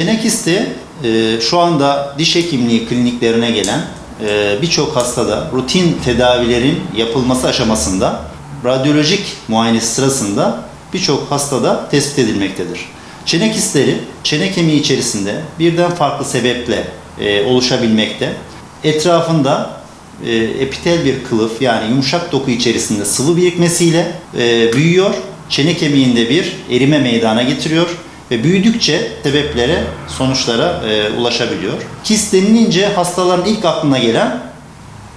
Çene kisti e, şu anda diş hekimliği kliniklerine gelen e, birçok hastada rutin tedavilerin yapılması aşamasında radyolojik muayenesi sırasında birçok hastada tespit edilmektedir. Çene kistleri çene kemiği içerisinde birden farklı sebeple e, oluşabilmekte. Etrafında e, epitel bir kılıf yani yumuşak doku içerisinde sıvı birikmesiyle e, büyüyor. Çene kemiğinde bir erime meydana getiriyor ve büyüdükçe sebeplere, sonuçlara e, ulaşabiliyor. Kist denilince hastaların ilk aklına gelen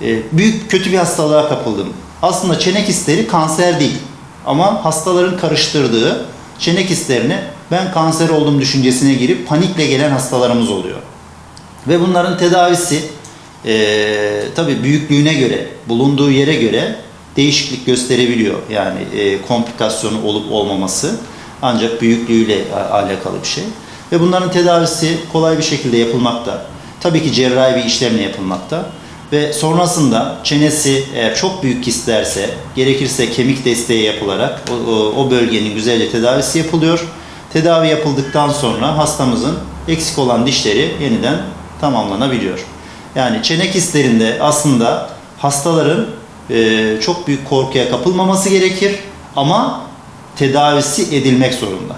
e, büyük kötü bir hastalığa kapıldım. Aslında çene kistleri kanser değil ama hastaların karıştırdığı çene kistlerine ben kanser oldum düşüncesine girip panikle gelen hastalarımız oluyor. Ve bunların tedavisi e, tabii büyüklüğüne göre, bulunduğu yere göre değişiklik gösterebiliyor. Yani e, komplikasyonu olup olmaması ancak büyüklüğüyle alakalı bir şey. Ve bunların tedavisi kolay bir şekilde yapılmakta. Tabii ki cerrahi bir işlemle yapılmakta. Ve sonrasında çenesi eğer çok büyük kistlerse gerekirse kemik desteği yapılarak o- o bölgenin güzelce tedavisi yapılıyor. Tedavi yapıldıktan sonra hastamızın eksik olan dişleri yeniden tamamlanabiliyor. Yani çene kistlerinde aslında hastaların e, çok büyük korkuya kapılmaması gerekir ama tedavisi edilmek zorunda.